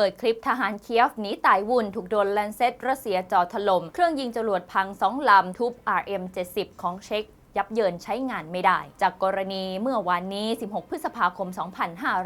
เปิดคลิปทหารเคียฟหนีตายวุ่น ถูกโดนแลนเซตรัสเซียจ่อถล่ม เครื่องยิงจรวดพังสองลำทุบ RM-70 ของเช็ก ยับเยินใช้งานไม่ได้ จากกรณีเมื่อวานนี้ 16 พฤษภาคม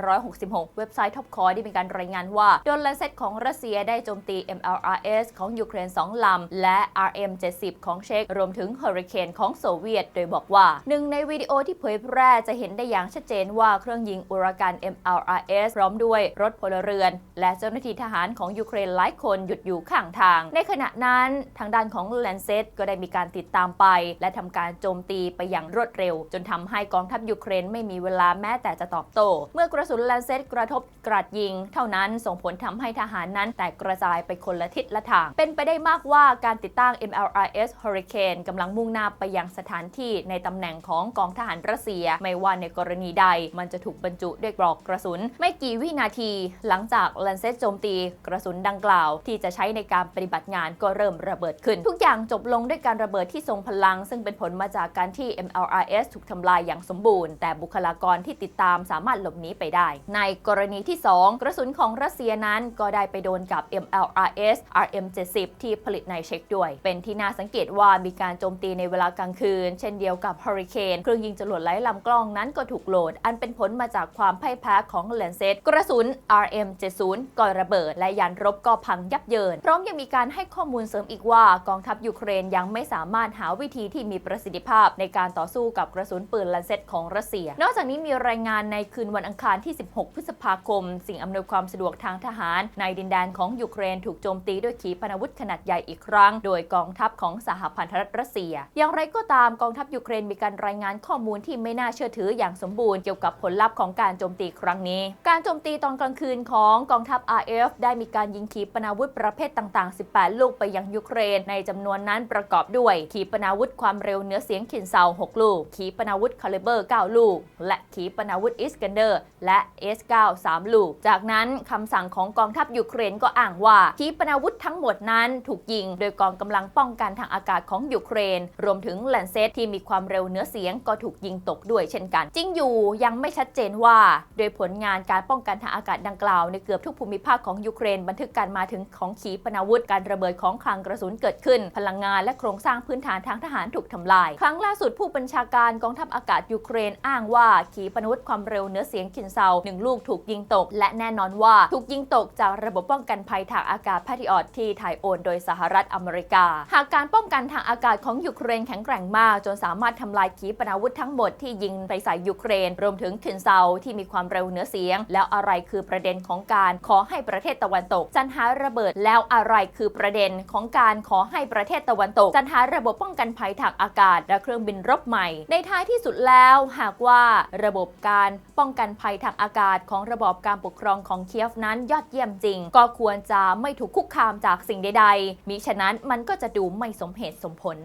2566 เว็บไซต์ท็อปคอร์ได้มีการรายงานว่าโดนลนเซตของรัสเซียได้โจมตี MLRS ของยูเครน 2 ลำ และ RM70 ของเช็กรวมถึงเฮอริเคนของโซเวียต โดยบอกว่า หนึ่งในวิดีโอที่เผยแพร่จะเห็นได้อย่างชัดเจนว่าเครื่องยิงอุรากัน MLRS พร้อมด้วยรถพลเรือน และเจ้าหน้าที่ทหารของยูเครนหลายคนหยุดอยู่ข้างทาง ในขณะนั้นทางด้านของแลนเซตก็ได้มีการติดตามไป และทำการโจมตีไปอย่างรวดเร็ว จนทำให้กองทัพยูเครนไม่มีเวลาแม้แต่จะตอบโต้ เมื่อกระสุนแลนเซตกระทบกราดยิง เท่านั้นส่งผลทำให้ทหารนั้นแตกกระจายไปคนละทิศละทาง เป็นไปได้มากว่าการติดตั้ง MLRS Hurricane กำลังมุ่งหน้าไปยังสถานที่ในตำแหน่งของกองทหารรัสเซีย ไม่ว่าในกรณีใด มันจะถูกบรรจุด้วยปลอกกระสุน ไม่กี่วินาที หลังจากแลนเซตโจมตี กระสุนดังกล่าว ที่จะใช้ในการปฏิบัติงานก็เริ่มระเบิดขึ้น ทุกอย่างจบลงด้วยการระเบิดที่ทรงพลัง ซึ่งเป็นผลมาจากการที่ MLRS ถูกทำลายอย่างสมบูรณ์ แต่บุคลากรที่ติดตามสามารถหลบหนีไปได้ ในกรณีที่ 2 กระสุนของรัสเซียนั้นก็ได้ไปโดนกับ MLRS RM70 ที่ผลิตในเช็กด้วย เป็นที่น่าสังเกตว่ามีการโจมตีในเวลากลางคืน เช่นเดียวกับ Hurricane เครื่องยิงจรวดไร้ลำกล้องนั้นก็ถูกโหลด อันเป็นผลมาจากความพ่ายแพ้ของแลนเซตกระสุน RM70 ก็ระเบิด และยานรบก็พังยับเยิน พร้อมยังมีการให้ข้อมูลเสริมอีกว่ากองทัพยูเครนยังไม่สามารถหาวิธีที่มีประสิทธิภาพในการต่อสู้กับกระสุนปืนแลนเซตของรัสเซีย นอกจากนี้มีรายงานในคืนวันอังคารที่ 16 พฤษภาคม สิ่งอำนวยความสะดวกทางทหาร ในดินแดนของยูเครนถูกโจมตีด้วยขีปนาวุธขนาดใหญ่อีกครั้ง โดยกองทัพของสหพันธรัฐรัสเซีย อย่างไรก็ตามกองทัพยูเครนมีการรายงานข้อมูลที่ไม่น่าเชื่อถืออย่างสมบูรณ์เกี่ยวกับผลลัพธ์ของการโจมตีครั้งนี้ การโจมตีตอนกลางคืนของกองทัพ RF ได้มีการยิงขีปนาวุธประเภทต่าง ๆ 18 ลูกไปยังยูเครน ในจำนวนนั้นประกอบด้วยขีปนาวุธความเร็วเหนือเสียงขินเซา 6 ลูก ขีปนาวุธคาลิเบอร์ 9 ลูก และขีปนาวุธอิสกันเดอร์ และ S9 3 ลูก จากนั้นคำสั่งของกองทัพยูเครนก็อ้างว่า ขีปนาวุธทั้งหมดนั้นถูกยิงโดยกองกำลังป้องกันทางอากาศของยูเครน รวมถึงแลนเซตที่มีความเร็วเหนือเสียงก็ถูกยิงตกด้วยเช่นกัน จริงอยู่ยังไม่ชัดเจนว่า โดยผลงานการป้องกันทางอากาศดังกล่าวในเกือบทุกภูมิภาคของยูเครน บันทึกการมาถึงของขีปนาวุธการระเบิดของคลังกระสุนเกิดขึ้น พลังงานและโครงสร้างพื้นฐานทางทหารถูกทำลาย ครั้งล่าสุดผู้บัญชาการกองทัพอากาศยูเครนอ้างว่า ขีปนาวุธความเร็วเหนือเสียงคินเซาหนึ่งลูกถูกยิงตก และแน่นอนว่าถูกยิงตกจากระบบป้องกันภัยทางอากาศแพทิออดที่ถ่ายโอนโดยสหรัฐอเมริกา หากการป้องกันทางอากาศของยูเครนแข็งแกร่งมาก จนสามารถทำลายขีปนาวุธทั้งหมดที่ยิงไปใส่ยูเครน รวมถึงคินเซาที่มีความเร็วเหนือเสียง แล้วอะไรคือประเด็นของการขอให้ประเทศตะวันตก จันหาระเบิดแล้วอะไรคือประเด็นของการขอให้ประเทศตะวันตก จันหาระบบป้องกันภัยทางอากาศและเครื่องบินรบใหม่ ในท้ายที่สุดแล้วหากว่าระบบการป้องกันภัยทางอากาศของระบบการปกครองของเคียฟนั้นยอดเยี่ยมจริง ก็ควรจะไม่ถูกคุกคามจากสิ่งใดๆ มิฉะนั้นมันก็จะดูไม่สมเหตุสมผล